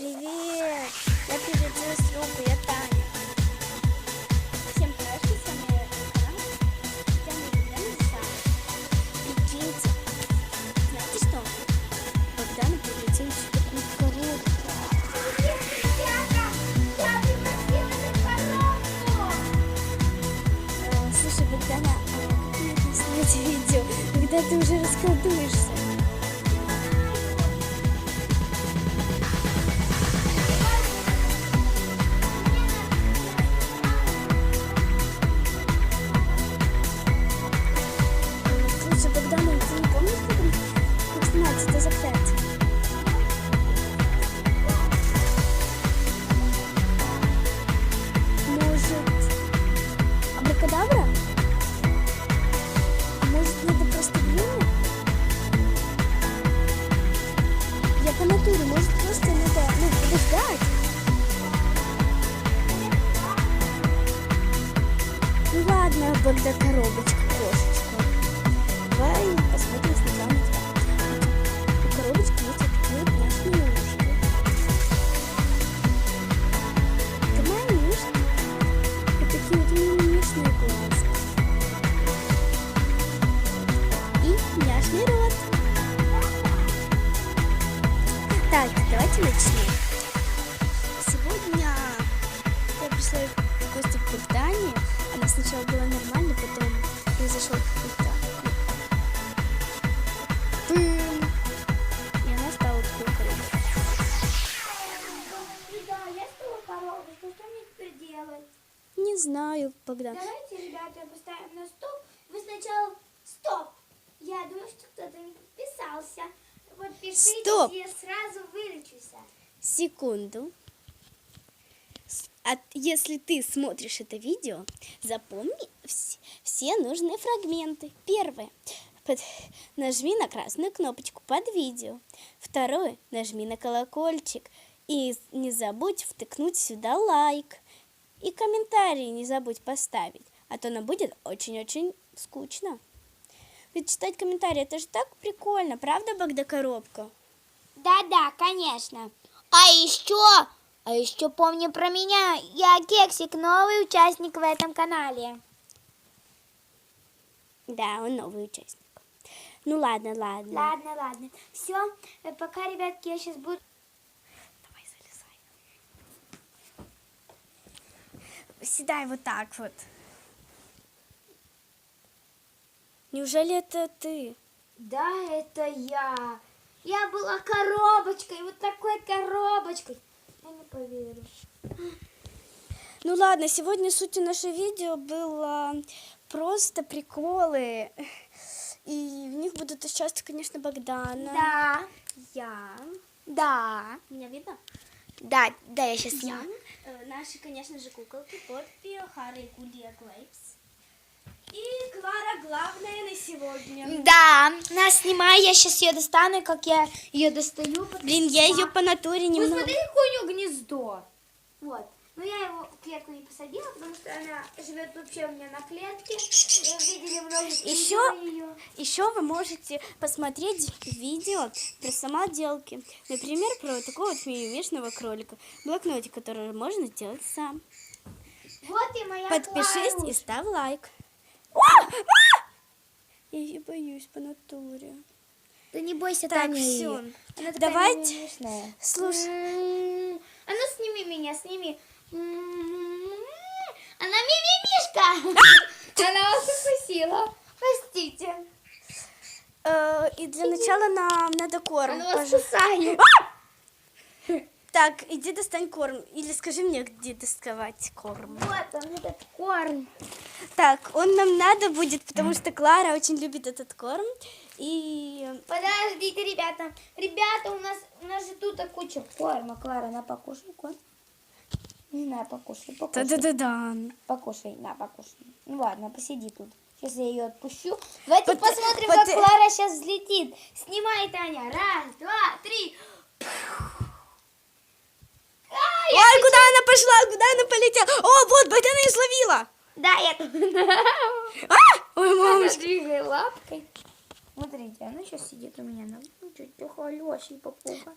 Привет! Я с Любой, я Таня. Всем привет, с вами канал Татьяна Елена Десана. Прикиньте, знаете что? Богдан прилетел сюда на коробку. Слушай, Богдана, а как мне видео, когда ты уже расколдуешься? Коробочка, кошечка. Давай посмотрим сначала на. У коробочки есть такие няшные ушки. Давай ушки. Вот такие вот мимимишные глазки. И няшный рот. Так, давайте начнем. Сегодня я пришла в гости к Богдане. Она сначала была нормально, знаю, Богдан. Давайте, ребята, поставим на стоп. Вы сначала стоп. Я думаю, что кто-то не подписался. Подпишитесь, Стоп. я сразу вылечусь. Секунду. А если ты смотришь это видео, запомни вс- все нужные фрагменты. Первое. Под- нажми на красную кнопочку под видео. Второе. Нажми на колокольчик. И не забудь втыкнуть сюда лайк. И комментарий не забудь поставить, а то нам будет очень-очень скучно. Ведь читать комментарии это же так прикольно, правда, Богда Коробка? Да-да, конечно. А еще, а еще помни про меня. Я Кексик, новый участник в этом канале. Да, он новый участник. Ну ладно, ладно. Ладно, ладно. Все, пока, ребятки, я сейчас буду... Седай вот так вот. Неужели это ты? Да, это я. Я была коробочкой, вот такой коробочкой. Я не поверю. Ну ладно, сегодня сутью наше видео было просто приколы. И в них будут участвовать, конечно, Богдана. Да, Я. да. Меня видно? Да, да, я сейчас Я. сниму. Э, Наши, конечно же, куколки Поппи, Харри и Гулия Глейпс. И Клара главная на сегодня. Да, нас снимаю, я сейчас ее достану, как я ее достаю. Блин, я ее по натуре немного... смотрите, какое у нее гнездо. Вот. Но я его в клетку не посадила, потому что она живет вообще у меня на клетке. Вы видели множество Еще- её. Еще вы можете посмотреть видео про самоделки. Например, про такого вот мимимишного кролика. Блокнотик, который можно сделать сам. Вот и моя Подпишись Кларуш. и ставь лайк. О! А! Я ее боюсь по натуре. Да не бойся, Так, Таня. Она такая Давайте. Слушай, М, А ну сними меня, сними. Она мимимишка. Она вас укусила. Простите. и для начала нам надо корм. Она вас кусает. Так, иди достань корм. Или скажи мне, где доставать корм. Вот он, этот корм. Так, он нам надо будет, потому что Клара очень любит этот корм. И Подождите, ребята. Ребята, у нас, у нас же тут куча корма. Клара, на покушай корм. Не знаю, покушай, покушай. да-да-да-да. Покушай, на, покушай. Ну ладно, посиди тут. Сейчас я ее отпущу. Давайте Пот- посмотрим, пот- как Клара сейчас взлетит. Снимай, Таня. Раз, два, три. А, Ой, куда она пошла? Куда она полетела? О, вот, Богдана ее словила. Да, я А! Ой, мамочка. двигай лапкой. Смотрите, она сейчас сидит у меня на чуть похолёшей попуга.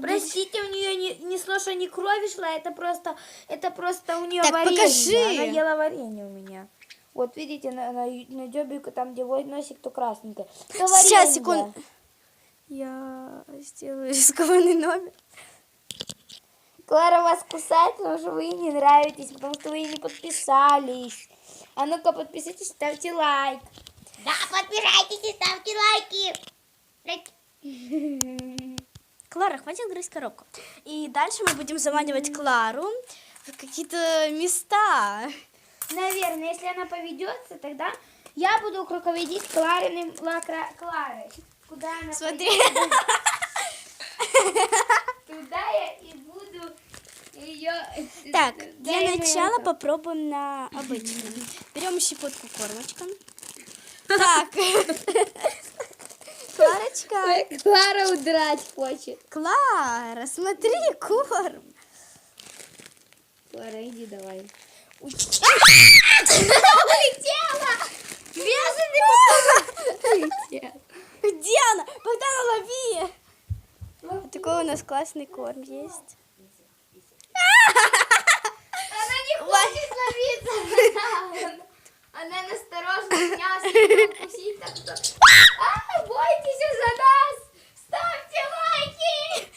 Простите, у нее не, не с носа не крови шла, это просто, это просто у нее Так, варенье. покажи. Она ела варенье у меня. Вот видите, на, на, на дёбику там, где носик, то красненькое. То Сейчас, секунду. Я сделаю рискованный номер. Клара вас кусает, потому что вы ей не нравитесь, потому что вы ей не подписались. А ну-ка подписывайтесь, ставьте лайк. Да, подписывайтесь и ставьте лайки. Клара, хватит грызть коробку. И дальше мы будем заманивать Клару в какие-то места. Наверное, если она поведется, тогда я буду руководить Клариным лакра... Кларой. Куда она Смотри. пойдет, Туда я и буду ее... Так, для начала попробуем на обычном. Берем щепотку кормочка. Так. Кларочка. Клара удрать хочет. Клара, смотри, корм. Клара, иди давай. Улетела! Где она? Богдана, лови! Такой у нас классный корм есть. Она не хочет ловиться. Она настороженно меня успела укусить. так что- А, бойтесь за нас! Ставьте лайки!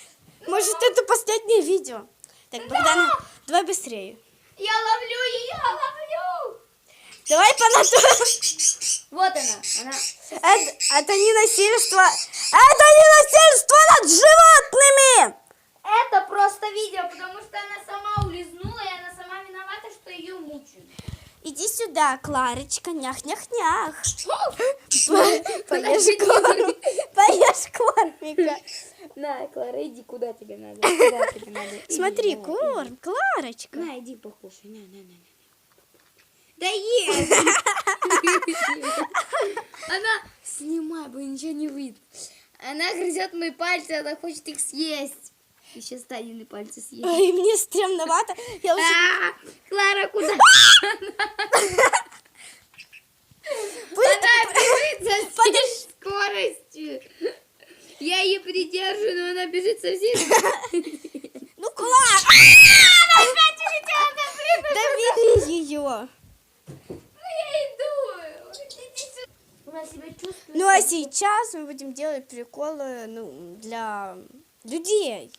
Может, это последнее видео? Так, Богдана, давай быстрее. Я ловлю ее, ловлю! Давай по. Вот она, она. Это, это не насильство. Это не насильство над животными. Это просто видео, потому что она сама улизнула, и она сама виновата, что ее мучают. Иди сюда, Кларочка, нях-нях-нях. Поешь корм. Поешь кормика. На, Клара, иди, куда тебе надо? Куда тебе надо? Иди, Смотри, корм, Кларочка. На, иди покушай, на, на, на. на. Да ешь! Она, снимай, бы ничего не выйдет. Она грызет мои пальцы, она хочет их съесть. Еще Станины пальцы съесть. Ой, мне стремновато. Я уже... А, Клара, куда? Она бежит со всей скоростью. Я ее придерживаю, но она бежит со всей скоростью. Ну, Клара! Опять улетела на Да бери ее. Ну я иду. Она. Ну, а сейчас мы будем делать приколы ну, для людей.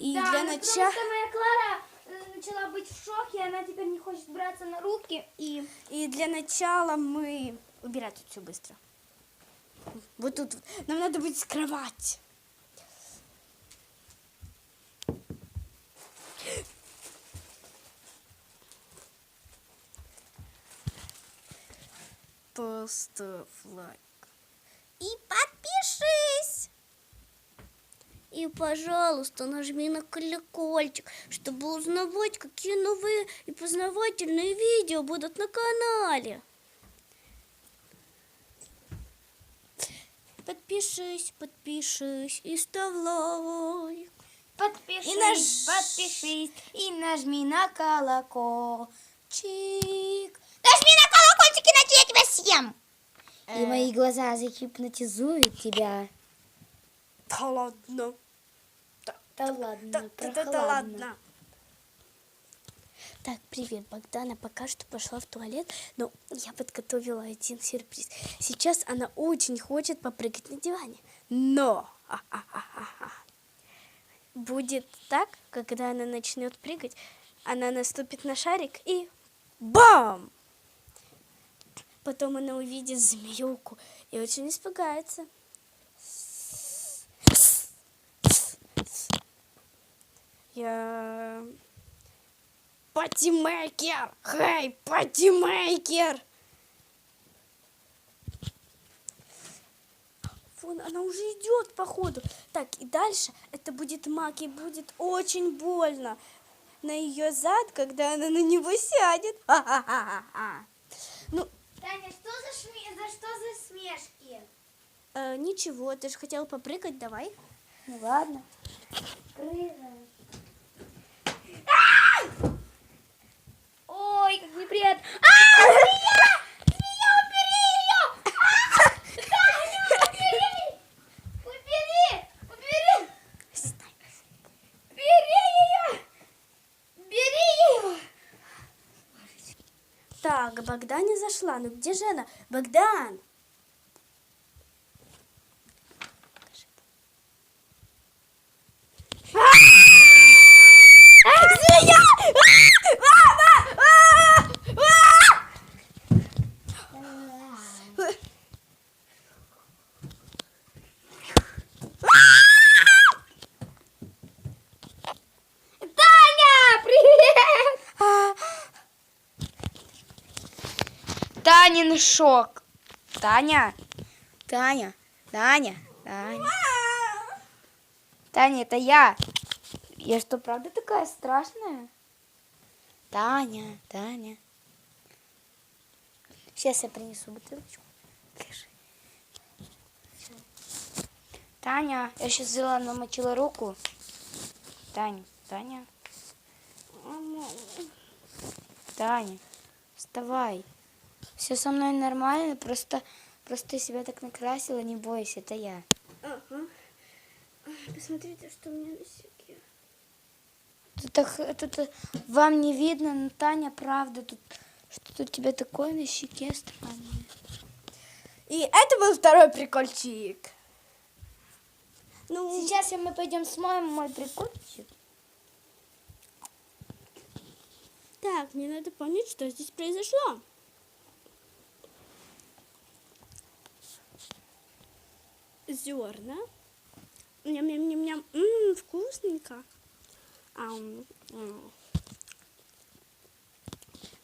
И Да, для начала... Моя Клара э, начала быть в шоке, она теперь не хочет браться на руки. И, и для начала мы... Убирать тут все быстро. Вот тут. Нам надо будет кровать. Поставь лайк. И подпишись. И, пожалуйста, нажми на колокольчик, чтобы узнавать, какие новые и познавательные видео будут на канале. Подпишись, подпишись и ставь лайк. Подпишись, И наж- подпишись и нажми на колокольчик. Нажми на колокольчик, иначе я тебя съем. И Э. мои глаза загипнотизуют тебя. Да ладно. Да ладно, Да, да, да, да ладно. Так, привет, Богдана пока что пошла в туалет, но я подготовила один сюрприз. Сейчас она очень хочет попрыгать на диване, но будет так, когда она начнет прыгать, она наступит на шарик и бам! Потом она увидит змеюку и очень испугается. Я... Патимейкер! Хей, патимейкер! Вон, она уже идет, походу. Так, и дальше это будет маг, и будет очень больно на ее зад, когда она на него сядет. Ха-ха-ха-ха. Ну, Таня, что за, шме... за что за смешки? э, ничего, ты же хотела попрыгать, давай. Ну ладно. Прыгаем. Ой, как неприятно. А, змея! Змея, убери ее! А, Таня, убери! Убери! Убери! к Зашла. Ну где же она? Богдан! Змея! Мама! Таня, привет! Танин шок. Таня, Таня, Таня, Таня. Таня, это я. Я что, правда такая страшная? Таня, Таня. Сейчас я принесу бутылочку. Держи. Таня, я сейчас взяла, намочила руку. Таня, Таня, Таня, вставай. Все со мной нормально, просто, просто себя так накрасила, не бойся, это я. Ага. Посмотрите, что у меня на щеке. Тут, тут э, вам не видно, но Таня, правда, тут что-то у тебя такое на щеке странное. И это был второй прикольчик. Ну, Сейчас мы пойдем смоем мой прикольчик. так, мне надо помнить, что здесь произошло. Зерна. Ням-ням-ням-ням. Ммм, вкусненько. М.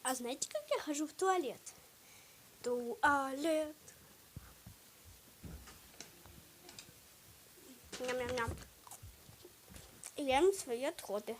А знаете, как я хожу в туалет? Туалет. Ням-ням-ням. Ем свои отходы.